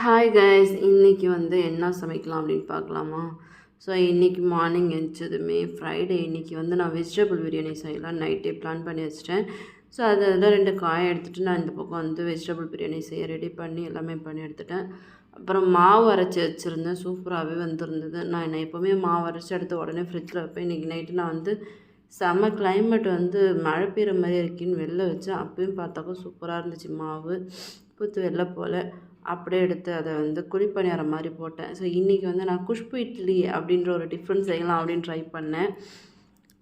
Hi guys இன்றைக்கி வந்து என்ன சமைக்கலாம் அப்படின்னு பார்க்கலாமா? ஸோ இன்றைக்கி மார்னிங் எழுந்ததுமே ஃப்ரைடே இன்றைக்கி வந்து நான் வெஜிடபிள் பிரியாணி செய்யலாம் நைட்டே பிளான் பண்ணி வச்சிட்டேன். ஸோ அதில் ரெண்டு காயை எடுத்துகிட்டு நான் இந்த பக்கம் வந்து வெஜிடபிள் பிரியாணி செய்ய ரெடி பண்ணி எல்லாமே பண்ணி எடுத்துட்டேன். அப்புறம் மாவு அரைச்சி வச்சுருந்தேன். சூப்பராகவே வந்திருந்தது. நான் என்ன எப்போவுமே மாவு அரைச்சி எடுத்து உடனே ஃப்ரிட்ஜில் வைப்பேன். இன்றைக்கி நைட்டு நான் வந்து செம்ம கிளைமேட் வந்து மழை பெய்கிற மாதிரி இருக்குன்னு வெளில வச்சேன். அப்பயும் பார்த்தாக்கா சூப்பராக இருந்துச்சு மாவு. பூத்து வெளில போல். அப்படியே எடுத்து அதை வந்து குழிப்பணியாரம் மாதிரி போட்டேன். ஸோ இன்றைக்கி வந்து நான் குஷ்பு இட்லி அப்படின்ற ஒரு டிஃப்ரெண்ட் செய்யலாம் அப்படின்னு ட்ரை பண்ணேன்.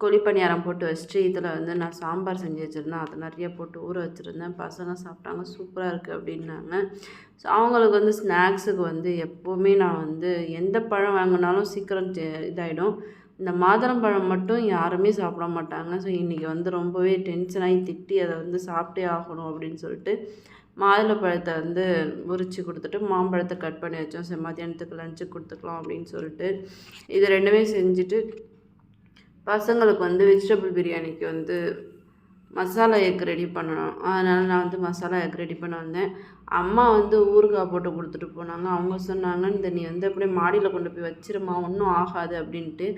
குழிப்பணியாரம் போட்டு வச்சுட்டு இதில் வந்து நான் சாம்பார் செஞ்சு வச்சுருந்தேன். அதை நிறைய போட்டு ஊற வச்சுருந்தேன். பசங்க சாப்பிட்டாங்க. சூப்பராக இருக்குது அப்படின்னாங்க. ஸோ அவங்களுக்கு வந்து ஸ்நாக்ஸுக்கு வந்து எப்போவுமே நான் வந்து எந்த பழம் வாங்கினாலும் சீக்கிரம் இதாகிடும் இந்த மாதுளம்பழம் மட்டும் யாருமே சாப்பிட மாட்டாங்க. ஸோ இன்றைக்கி வந்து ரொம்பவே டென்ஷனாகி திட்டி அதை வந்து சாப்பிட்டே ஆகணும் அப்படின்னு சொல்லிட்டு மாதுளப்பழத்தை வந்து உரித்து கொடுத்துட்டு மாம்பழத்தை கட் பண்ணி வச்சோம். சரி மதியானத்துக்கு லஞ்சு கொடுத்துக்கலாம் அப்படின்னு சொல்லிட்டு இது ரெண்டுமே செஞ்சுட்டு பசங்களுக்கு வந்து வெஜிடபிள் பிரியாணிக்கு வந்து மசாலா எக் ரெடி பண்ணணும். அதனால் நான் வந்து மசாலா எக் ரெடி பண்ண வந்தேன். அம்மா வந்து ஊறுகாய் போட்டு கொடுத்துட்டு போனாங்க. அவங்க சொன்னாங்க இந்த நீ வந்து அப்படியே மாடியில் கொண்டு போய் வச்சிருமா ஒன்றும் ஆகாது அப்படின்ட்டு.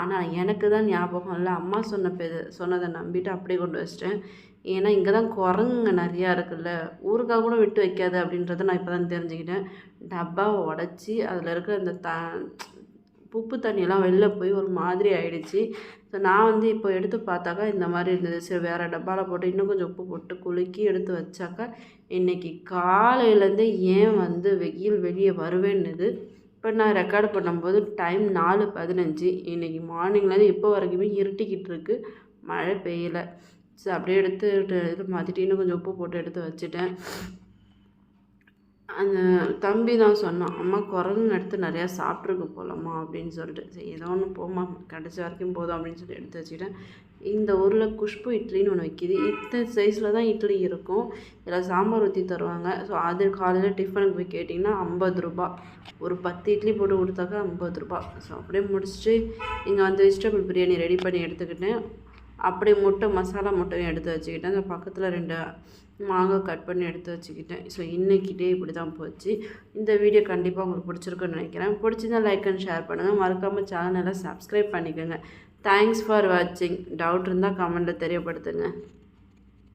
ஆனால் எனக்கு தான் ஞாபகம் இல்லை. அம்மா சொன்ன சொன்னதை நம்பிட்டு அப்படியே கொண்டு வச்சிட்டேன். ஏன்னா இங்கே தான் குரங்குங்க நிறையா இருக்குல்ல. ஊறுகாய் கூட விட்டு வைக்காது அப்படின்றத நான் இப்போ தான் தெரிஞ்சுக்கிட்டேன். டப்பாவை உடச்சி அதில் இருக்கிற அந்த த உப்பு தண்ணியெல்லாம் வெளில போய் ஒரு மாதிரி ஆயிடுச்சு. ஸோ நான் வந்து இப்போ எடுத்து பார்த்தாக்கா இந்த மாதிரி இருந்தது. சரி வேறு டப்பாவில் போட்டு இன்னும் கொஞ்சம் உப்பு போட்டு குலுக்கி எடுத்து வச்சாக்கா இன்றைக்கி காலையிலேருந்தே ஏன் வந்து வெயில் வெளியே வருவேன்னுது. இப்போ நான் ரெக்கார்டு பண்ணும்போது டைம் நாலு பதினஞ்சு. இன்றைக்கி மார்னிங்லேருந்து இப்போ வரைக்குமே இருட்டிக்கிட்டு இருக்குது மழை பெய்யலை. ஸோ அப்படியே எடுத்து இது மாற்றிட்டு இன்னும் கொஞ்சம் உப்பு போட்டு எடுத்து வச்சுட்டேன். அந்த தம்பி தான் சொன்னான் அம்மா குரங்கு எடுத்து நிறையா சாப்பிட்ருக்கு போலம்மா அப்படின்னு சொல்லிட்டு. சரி ஏதோ ஒன்று போமா கடைசி வரைக்கும் போதும் அப்படின்னு சொல்லி எடுத்து வச்சுக்கிட்டேன். இந்த ஊரில் குஷ்பு இட்லின்னு ஒன்று வைக்கிது. இத்தனை சைஸில் தான் இட்லி இருக்கும். இதில் சாம்பார் ஊற்றி தருவாங்க. ஸோ அது காலையில் டிஃபனுக்கு போய் கேட்டிங்கன்னா ஐம்பது ரூபா. ஒரு பத்து இட்லி போட்டு கொடுத்தாக்கா ஐம்பது ரூபா. ஸோ அப்படியே முடிச்சுட்டு இங்கே வந்து வெஜிடபிள் பிரியாணி ரெடி பண்ணி எடுத்துக்கிட்டேன். அப்படி முட்டை மசாலா முட்டையும் எடுத்து வச்சுக்கிட்டேன். அந்த பக்கத்தில் ரெண்டு மாங்காய் கட் பண்ணி எடுத்து வச்சுக்கிட்டேன். ஸோ இன்றைக்கிட்டே இப்படி தான் போச்சு. இந்த வீடியோ கண்டிப்பாக உங்களுக்கு பிடிச்சிருக்குன்னு நினைக்கிறேன். பிடிச்சிருந்தா லைக் அண்ட் ஷேர் பண்ணுங்கள் மறக்காமல் சேனலை சப்ஸ்கிரைப் பண்ணிக்கோங்க. தேங்க்ஸ் ஃபார் வாட்சிங் டவுட் இருந்தால் கமெண்ட்டில் தெரியப்படுத்துங்க.